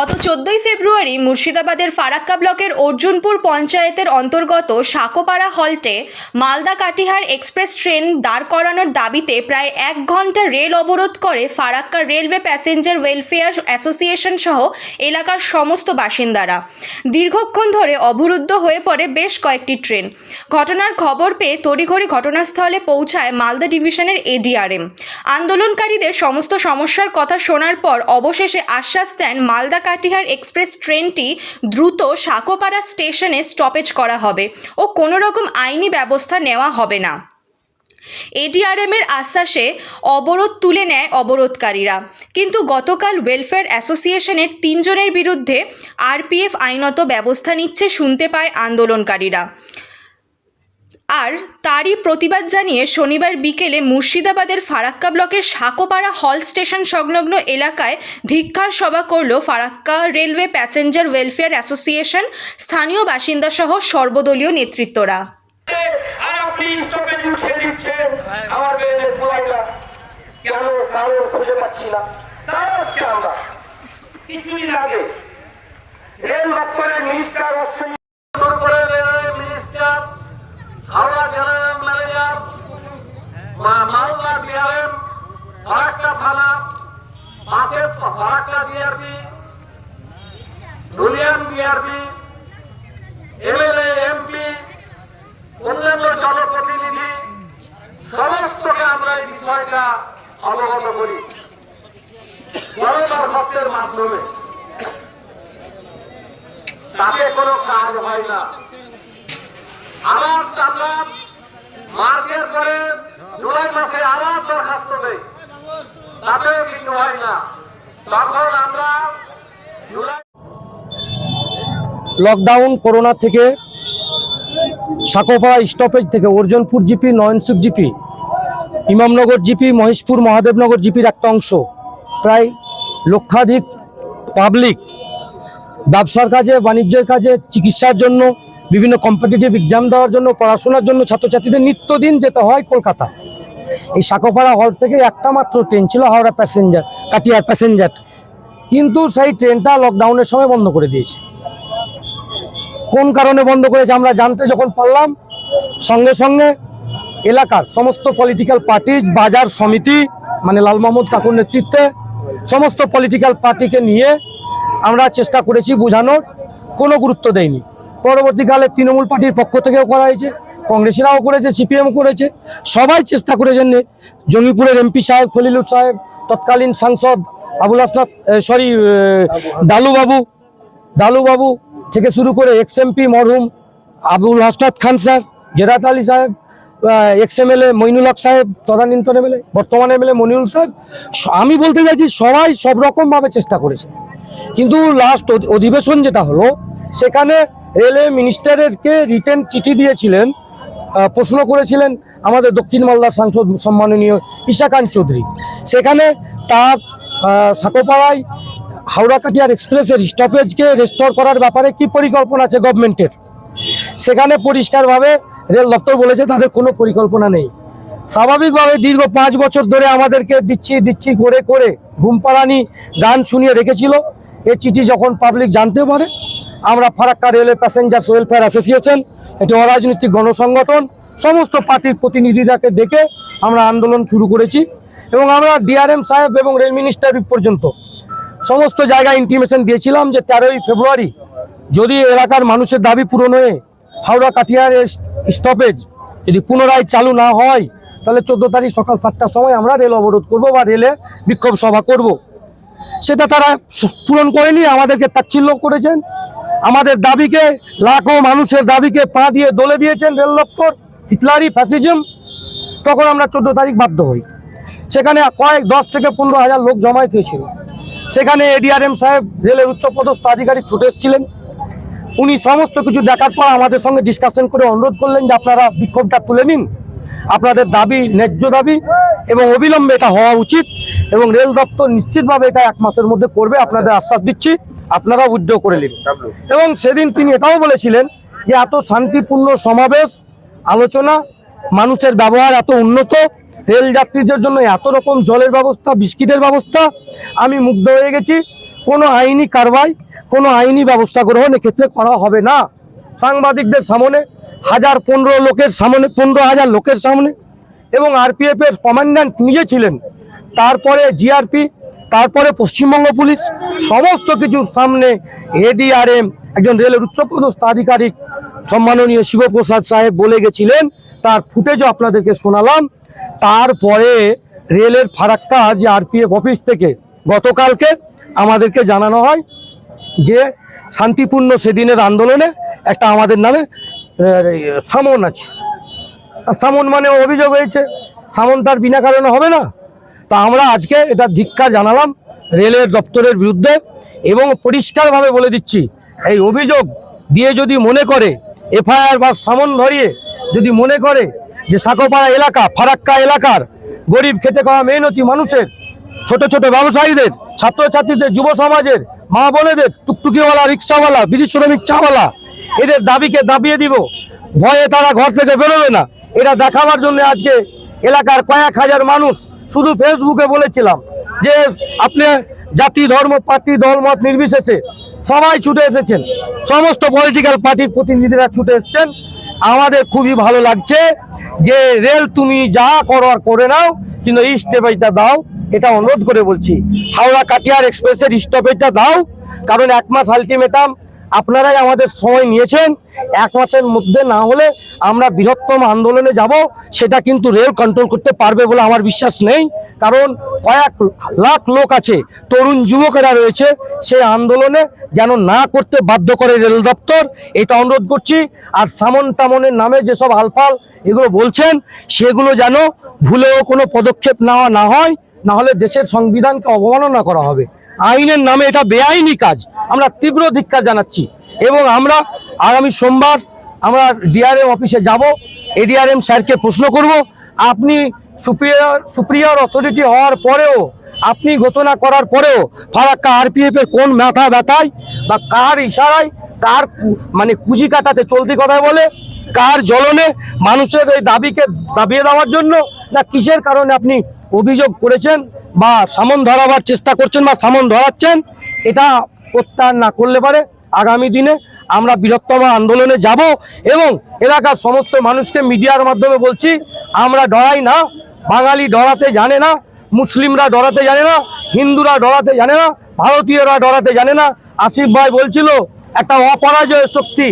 গত চোদ্দই ফেব্রুয়ারি মুর্শিদাবাদের ফারাক্কা ব্লকের অর্জুনপুর পঞ্চায়েতের অন্তর্গত সাকোপাড়া হল্টে মালদা কাটিহার এক্সপ্রেস ট্রেন দাঁড় করানোর দাবিতে প্রায় এক ঘণ্টা রেল অবরোধ করে Farakka railway passenger welfare association সহ এলাকার সমস্ত বাসিন্দারা। দীর্ঘক্ষণ ধরে অবরুদ্ধ হয়ে পড়ে বেশ কয়েকটি ট্রেন। ঘটনার খবর পেয়ে তড়িঘড়ি ঘটনাস্থলে পৌঁছায় মালদা ডিভিশনের এডিআরএম। আন্দোলনকারীদের সমস্ত সমস্যার কথা শোনার পর অবশেষে আশ্বাস দেন মালদা কাটিহার এক্সপ্রেস ট্রেনটি দ্রুত সাকোপাড়া স্টেশনে স্টপেজ করা হবে ও কোনো রকম আইনি ব্যবস্থা নেওয়া হবে না। এডিআরএমের আশ্বাসে অবরোধ তুলে নেয় অবরোধকারীরা। কিন্তু গতকাল ওয়েলফেয়ার অ্যাসোসিয়েশনের তিনজনের বিরুদ্ধে আরপিএফ আইনত ব্যবস্থা নিচ্ছে শুনতে পায় আন্দোলনকারীরা। আর তারই প্রতিবাদ জানিয়ে শনিবার বিকেলে মুর্শিদাবাদের ফারাক্কা ব্লকের সাকোপাড়া হল স্টেশন সংলগ্ন এলাকায় ধিক্কার সভা করল Farakka railway passenger welfare association. স্থানীয় বাসিন্দা সহ সর্বদলীয় নেতৃত্বরা। আর আপনি স্টপেজ উঠিয়ে দিচ্ছেন আমার মেয়ের পোলাইটা কেন কারণ খুঁজে পাচ্ছি না তার আজকে আমরা কিছুদিন আগে রেল দপ্তরের মিনিস্টার অশ্বিনী শুরু করে railway minister Howrah general manager মা- মালদা ডিআরএম থানা পাশে Farakka GRP Dhulian GRP, MLA, MP, অন্যান্য জনপ্রতিনিধি, সমস্তকে আমরা এই বিষয়টা অবগত করি। জনতার ভক্তের মাধ্যমে। তাতে কোনো কাজ হয় না। আবার আমরা মার্চের পরে জুলাই মাসে আবার দরখাস্ত দেই তাতেও কিছু হয় না। তখন আমরা লকডাউন, করোনা থেকে সাকোপাড়া স্টপেজ থেকে Arjunpur GP, Nayansukh GP, Imamnagar GP, Maheshpur Mahadevnagar জিপির একটা অংশ। প্রায় লক্ষাধিক পাবলিক ব্যবসার কাজে, বাণিজ্যের কাজে, চিকিৎসার জন্য, বিভিন্ন কম্পিটিটিভ এক্সাম দেওয়ার জন্য, পড়াশোনার জন্য ছাত্রছাত্রীদের নিত্যদিন যেতে হয় কলকাতা। এই সাকোপাড়া হল থেকে একটা মাত্র ট্রেন ছিল হাওড়া প্যাসেঞ্জার কাটিয়ার প্যাসেঞ্জার কিন্তু সেই ট্রেনটা লকডাউনের সময় বন্ধ করে দিয়েছে। কোন কারণে বন্ধ করেছে আমরা জানতে যখন পারলাম, সঙ্গে সঙ্গে এলাকার সমস্ত পলিটিক্যাল পার্টি বাজার সমিতি মানে লাল মাহমুদ কাকুর নেতৃত্বে সমস্ত পলিটিক্যাল পার্টিকে নিয়ে আমরা চেষ্টা করেছি বোঝানোর, কোনো গুরুত্ব দেয়নি। পরবর্তীকালে তৃণমূল পার্টির পক্ষ থেকেও করা হয়েছে। কংগ্রেসিরাও করেছে, সিপিএম করেছে। সবাই চেষ্টা করেছেন জঙ্গিপুরের এমপি সাহেব, খলিলুর সাহেব, তৎকালীন সাংসদ আবুল আসনাদ সরি দালুবাবু দালুবাবু থেকে শুরু করে এক্স এমপি মরহুম, আবুল হাসনাত খান স্যার, জেরাত আলী সাহেব ex M L A Mainul Haque সাহেব, তদানীন্তন এম এল এ বর্তমান এম এল এ মনিরুল সাহেব আমি বলতে চাইছি সবাই সব রকমভাবে চেষ্টা করেছে। কিন্তু লাস্ট অধিবেশন যেটা হলো, সেখানে রেলওয়ে মিনিস্টারেরকে রিটেন চিঠি দিয়েছিলেন প্রশ্ন করেছিলেন আমাদের দক্ষিণ মালদার সাংসদ সম্মাননীয় ঈশাকান্ত চৌধুরী। সেখানে তার সাকোপাড়ায় হাওড়া কাটিয়ার এক্সপ্রেসের স্টপেজকে রেস্টোর করার ব্যাপারে কি পরিকল্পনা আছে গভর্নমেন্টের সেখানে পরিষ্কারভাবে রেল দপ্তর বলেছে তাদের কোনো পরিকল্পনা নেই। স্বাভাবিকভাবে দীর্ঘ পাঁচ বছর ধরে আমাদেরকে দিচ্ছি দিচ্ছি করে করে ঘুমপাড়ানি গান শুনিয়ে রেখেছিল। এই চিঠি যখন পাবলিক জানতে পারে, আমরা Farakka railway passenger welfare association একটি অরাজনৈতিক গণসংগঠন, সমস্ত পার্টির প্রতিনিধিরাকে ডেকে আমরা আন্দোলন শুরু করেছি এবং আমরা ডিআরএম সাহেব এবং রেল মিনিস্টার পর্যন্ত সমস্ত জায়গায় ইন্টিমেশন দিয়েছিলাম যে তেরোই ফেব্রুয়ারি যদি এলাকার মানুষের দাবি পূরণ হয়ে হাওড়া কাটিয়ার স্টপেজ যদি পুনরায় চালু না হয়, তাহলে চোদ্দ তারিখ সকাল সাতটার সময় আমরা রেল অবরোধ করব বা রেলে বিক্ষোভ সভা করব। সেটা তারা পূরণ করেনি, আমাদেরকে তাচ্ছিল্য করেছেন। আমাদের দাবিকে, লাখো মানুষের দাবিকে পা দিয়ে দলে দিয়েছেন রেল দপ্তর, হিটলারি, ফ্যাসিজম। তখন আমরা চোদ্দ তারিখ বাধ্য হই। সেখানে কয়েক দশ থেকে পনেরো হাজার লোক জমায়েত হয়েছিল। সেখানে এডিআরএম সাহেব রেলের উচ্চপদস্থ আধিকারিক ছুটে এসেছিলেন। উনি সমস্ত কিছু দেখার পর আমাদের সঙ্গে ডিসকাশন করে অনুরোধ করলেন যে আপনারা বিক্ষোভটা তুলে নিন। আপনাদের দাবি ন্যায্য দাবি এবং অবিলম্বে এটা হওয়া উচিত এবং রেল দপ্তর নিশ্চিতভাবে এটা এক মাসের মধ্যে করবে। আপনাদের আশ্বাস দিচ্ছি। আপনারা উদ্যোগ করে নিন এবং সেদিন তিনি এটাও বলেছিলেন যে এত শান্তিপূর্ণ সমাবেশ, আলোচনা, মানুষের ব্যবহার এত উন্নত রেল যাত্রীদের জন্য এত রকম জলের ব্যবস্থা, বিস্কিটের ব্যবস্থা, আমি মুগ্ধ হয়ে গেছি। কোনো আইনি কারবাই, কোনো আইনি ব্যবস্থা গ্রহণ এক্ষেত্রে করা হবে না। সাংবাদিকদের সামনে, হাজার পনেরো লোকের সামনে, পনেরো হাজার লোকের সামনে, এবং আরপিএফ এর কমান্ড্যান্ট নিজে ছিলেন। তারপরে জিআরপি তারপরে পশ্চিমবঙ্গ পুলিশ সমস্ত কিছুর সামনে এডিআরএম একজন রেলের উচ্চপদস্থ আধিকারিক সম্মাননীয় শিবপ্রসাদ সাহেব বলে গেছিলেন, তার ফুটেজও আপনাদেরকে শোনালাম। তারপরে রেলের ফারাক্কা যে আরপিএফ অফিস থেকে গতকালকে আমাদেরকে জানানো হয় যে শান্তিপূর্ণ সেদিনের আন্দোলনে একটা আমাদের নামে সামন আছে। সামন মানে অভিযোগ হয়েছে, সামন তার বিনা কারণে হবে না? তা আমরা আজকে এটা ধিক্কার জানালাম রেলের দপ্তরের বিরুদ্ধে এবং পরিষ্কারভাবে বলে দিচ্ছি, এই অভিযোগ দিয়ে যদি মনে করে, এফআইআর বা সামন ধরিয়ে যদি মনে করে যে সাকোপাড়া এলাকা, ফারাক্কা এলাকার গরিব খেতে খাওয়া মেহনতি মানুষের, ছোট ছোট ব্যবসায়ীদের, ছাত্রছাত্রীদের, যুব সমাজের, মা বোনেদের, টুকটুকিওয়ালা, রিক্সাওয়ালা বিড়ি শ্রমিক চাওয়ালা, এদের দাবিকে দাবিয়ে দিব, ভয়ে তারা ঘর থেকে বেরোবে না। এটা দেখাবার জন্য আজকে এলাকার কয়েক হাজার মানুষ শুধু ফেসবুকে বলেছিলাম যে আপনি জাতি, ধর্ম পার্টি দলমত নির্বিশেষে সবাই ছুটে এসেছেন। সমস্ত পলিটিক্যাল পার্টির প্রতিনিধিরা ছুটে এসেছেন। আমাদের খুবই ভালো লাগছে যে রেল তুমি যা করো আর করে নাও, কিন্তু এই স্টেপেজটা দাও। এটা অনুরোধ করে বলছি, হাওড়া কাটিয়ার এক্সপ্রেসের স্টপেজটা দাও। কারণ এক মাস আলটিমেটাম আপনারাই আমাদের সময় নিয়েছেন। এক মাসের মধ্যে না হলে আমরা বৃহত্তম আন্দোলনে যাব, সেটা কিন্তু রেল কন্ট্রোল করতে পারবে বলে আমার বিশ্বাস নেই। কারণ কয়েক লাখ লোক আছে, তরুণ যুবকেরা রয়েছে, সেই আন্দোলনে যেন না করতে বাধ্য করে রেল দপ্তর। এটা অনুরোধ করছি, আর সামন তামনের নামে যেসব আলফাল এগুলো বলছেন, সেগুলো যেন ভুলেও কোনো পদক্ষেপ নেওয়া না হয়, না হলে দেশের সংবিধানকে অবমাননা করা হবে। আইনের নামে এটা বেআইনি কাজ। আমরা তীব্র ধিক্কার জানাচ্ছি এবং আমরা আগামী সোমবার আমরা ডিআরএম অফিসে যাব। এডিআরএম স্যারকে প্রশ্ন করব, আপনি সুপ্রিয়র সুপ্রিয়র অথরিটি হওয়ার পরেও, আপনি ঘোষণা করার পরেও ফারাক্কা আরপিএফ এর কোন মাথা ব্যথায় বা কার ইশারায় কার মানে কুজি কাটাতে চলতি কথায় বলে? কার জ্বলনে মানুষের এই দাবিকে দাবিয়ে দেওয়ার জন্য? না কিসের কারণে আপনি অভিযোগ করেছেন বা সামন ধরাবার চেষ্টা করছেন বা সামন ধরাচ্ছেন, এটা প্রত্যাহার না করলে পারে আগামী দিনে আমরা বৃহত্তম আন্দোলনে যাব এবং এলাকার সমস্ত মানুষকে মিডিয়ার মাধ্যমে বলছি, আমরা ডরাই না, বাঙালি ডরাতে জানে না, মুসলিমরা ডরাতে জানে না, হিন্দুরা ডরাতে জানে না, ভারতীয়রা ডরাতে জানে না। আসিফ ভাই বলছিল, একটা অপরাজয় শক্তি